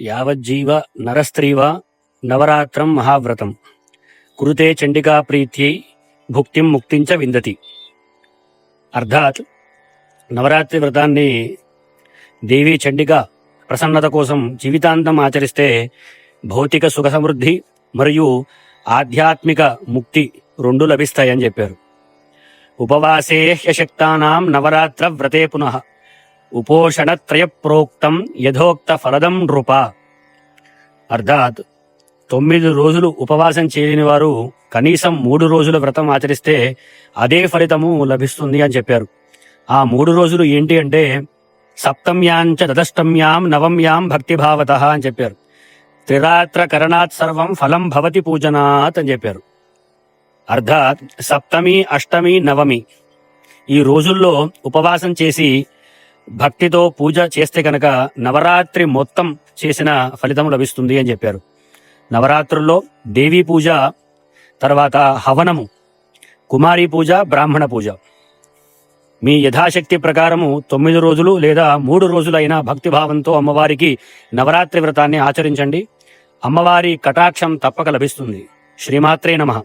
యావజ్జీవ నరస్త్రీవ నవరాత్రం మహావ్రతం. కురుతే చండికా ప్రీత్యై భుక్తిం ముక్తించ విందతి. అర్థాత్ నవరాత్రి వ్రతాన్ని దేవి చండిక ప్రసన్నత కోసం జీవితాంతం ఆచరిస్తే భౌతిక సుఖ సమృద్ధి మరియు ఆధ్యాత్మిక ముక్తి రెండు లభిస్తాయని చెప్పారు. ఉపవాసే హ్యశక్తానాం నవరాత్ర వ్రతే పునః. ఉపోషణత్రయ ప్రోక్తం యథోక్త ఫలదం నృప. అర్థాత్ తొమ్మిది రోజులు ఉపవాసం చేయని వారు కనీసం మూడు రోజుల వ్రతం ఆచరిస్తే అదే ఫలితము లభిస్తుంది అని చెప్పారు. ఆ మూడు రోజులు ఏంటి అంటే సప్తమ్యాంచ దదష్టమ్యాం నవమ్యాం భక్తిభావత అని చెప్పారు. త్రిరాత్ర కరణాత్ సర్వం ఫలం భవతి పూజనాత్ అని చెప్పారు. అర్థాత్ సప్తమి అష్టమి నవమి ఈ రోజుల్లో ఉపవాసం చేసి భక్తితో పూజ చేస్తే కనుక నవరాత్రి మొత్తం చేసిన ఫలితం లభిస్తుంది అని చెప్పారు. నవరాత్రుల్లో దేవీ పూజ తర్వాత హవనము కుమారి పూజ బ్రాహ్మణ పూజ. మీ యథాశక్తి ప్రకారము తొమ్మిది రోజులు లేదా మూడు రోజులైన భక్తిభావంతో అమ్మవారికి నవరాత్రి వ్రతాన్ని ఆచరించండి. అమ్మవారి కటాక్షం తప్పక లభిస్తుంది. శ్రీమాత్రే నమః.